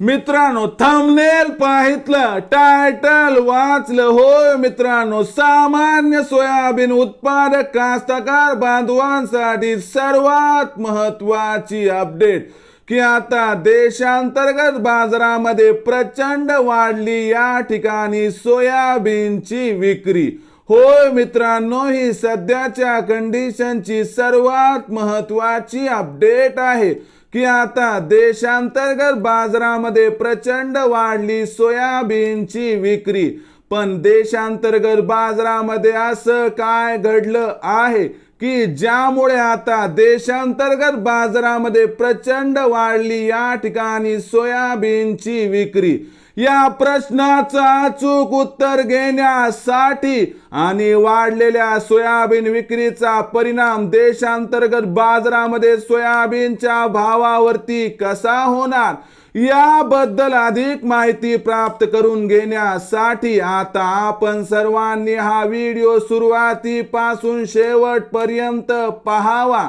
मित्रांनो thumbnail पाहितलं title वाचलं. होय मित्रांनो सामान्य सोयाबीन उत्पादक कास्तकार बांधवांसाठी सर्वात महत्वाची अपडेट की आता देशांतर्गत बाजारामध्ये प्रचंड वाढली या ठिकाणी सोयाबीनची विक्री. होय मित्रांनो ही सध्याच्या कंडिशनची सर्वात महत्वाची अपडेट आहे. की आता देशांतर्गत बाजारामध्ये प्रचंड वाढली सोयाबीनची विक्री. पण देशांतर्गत बाजारामध्ये असं काय घडलं आहे की ज्यामुळे आता देशांतर्गत बाजारामध्ये प्रचंड वाढली या ठिकाणी सोयाबीनची विक्री? या प्रश्नाचं अचूक उत्तर घेण्यासाठी आणि वाढलेल्या सोयाबीन विक्रीचा परिणाम देशांतर्गत बाजारामध्ये सोयाबीनच्या भावावरती कसा होणार याबद्दल अधिक माहिती प्राप्त करून घेण्यासाठी आता आपण सर्वांनी हा व्हिडिओ सुरुवातीपासून शेवटपर्यंत पहावा.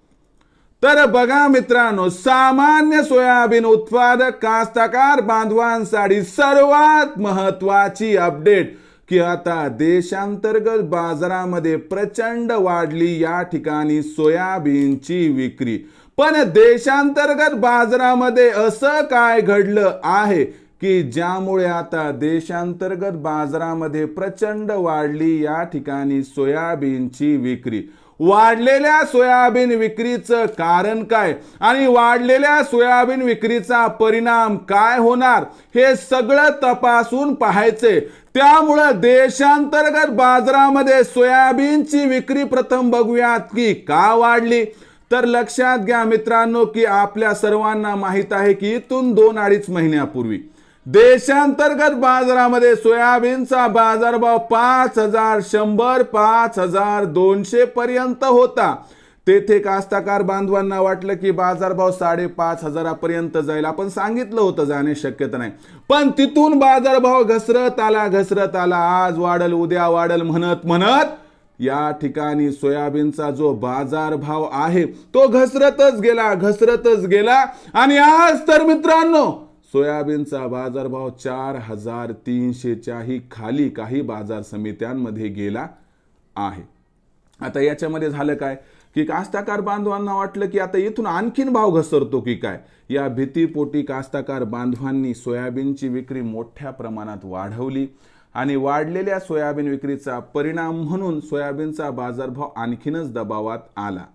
तर बघा मित्रांनो सामान्य सोयाबीन उत्पादक कास्तकार बांधवांसाठी सर्वात महत्वाची अपडेट की आता देशांतर्गत बाजारामध्ये प्रचंड वाढली या ठिकाणी सोयाबीनची विक्री. पण देशांतर्गत बाजारामध्ये असं काय घडलं आहे की ज्यामुळे आता देशांतर्गत बाजारामध्ये प्रचंड वाढली या ठिकाणी सोयाबीनची विक्री? वाढलेल्या सोयाबीन विक्रीचं कारण काय? आणि वाढलेल्या सोयाबीन विक्रीचा परिणाम काय होणार? हे सगळं तपासून पाहायचे. त्यामुळं देशांतर्गत बाजारामध्ये सोयाबीनची विक्री प्रथम बघूयात की का वाढली? तर लक्षात घ्या मित्रांनो की आपल्या सर्वांना माहीत आहे की इथून दोन अडीच महिन्यापूर्वी देशांतर्गत बाजारामध्ये सोयाबीनचा बाजारभाव पाच हजार शंभर पाच हजार दोनशे पर्यंत होता. तेथे कास्ताकार बांधवांना वाटलं की बाजारभाव साडेपाच हजारापर्यंत जाईल. आपण सांगितलं होतं जाणे शक्यता नाही. पण तिथून बाजारभाव घसरत आला घसरत आला. आज वाढल उद्या वाढल म्हणत म्हणत या ठिकाणी सोयाबीनचा जो बाजारभाव आहे तो घसरतच गेला घसरतच गेला. आणि आज तर मित्रांनो सोयाबीनचा बाजारभाव चार हजार तीनशेच्याही खाली काही बाजार समित्यांमध्ये गेला आहे. आता याच्यामध्ये झालं काय? की कास्ताकार बांधवांना वाटलं की आता इथून आणखीन भाव घसरतो की काय? या भीतीपोटी कास्ताकार बांधवांनी सोयाबीनची विक्री मोठ्या प्रमाणात वाढवली आणि वाढलेल्या सोयाबीन विक्रीचा परिणाम म्हणून सोयाबीनचा बाजारभाव आणखीनच दबावात आला.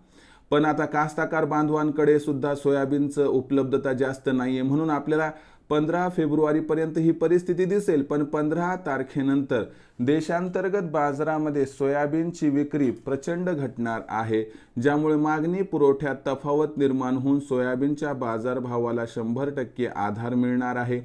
पण आता कास्ताकार बांधवांकडे सुद्धा सोयाबीनचं उपलब्धता जास्त नाहीये म्हणून आपल्याला पंधरा फेब्रुवारीपर्यंत ही परिस्थिती दिसेल. पण पंधरा तारखेनंतर देशांतर्गत बाजारामध्ये सोयाबीनची विक्री प्रचंड घटणार आहे ज्यामुळे मागणी पुरवठ्यात तफावत निर्माण होऊन सोयाबीनच्या बाजारभावाला शंभर टक्के आधार मिळणार आहे.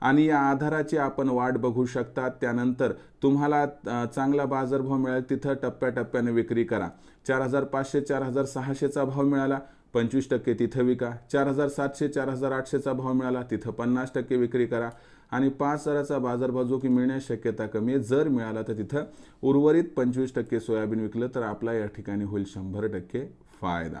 आणि या आधाराची आपण वाट बघू शकता त्यानंतर तुम्हाला चांगला बाजारभाव मिळेल. तिथं टप्प्याटप्प्याने विक्री करा. चार हजार पाचशे चार हजार सहाशेचा भाव मिळाला. पंचवीस टक्के तिथं विका. चार हजार सातशे चार हजार आठशेचा भाव मिळाला. तिथं पन्नास टक्के विक्री करा. आणि पाच हजाराचा बाजारभाव जो की मिळण्याची शक्यता कमी आहे जर मिळाला तर तिथं उर्वरित पंचवीस टक्के सोयाबीन विकलं तर आपला या ठिकाणी होईल शंभर टक्के फायदा.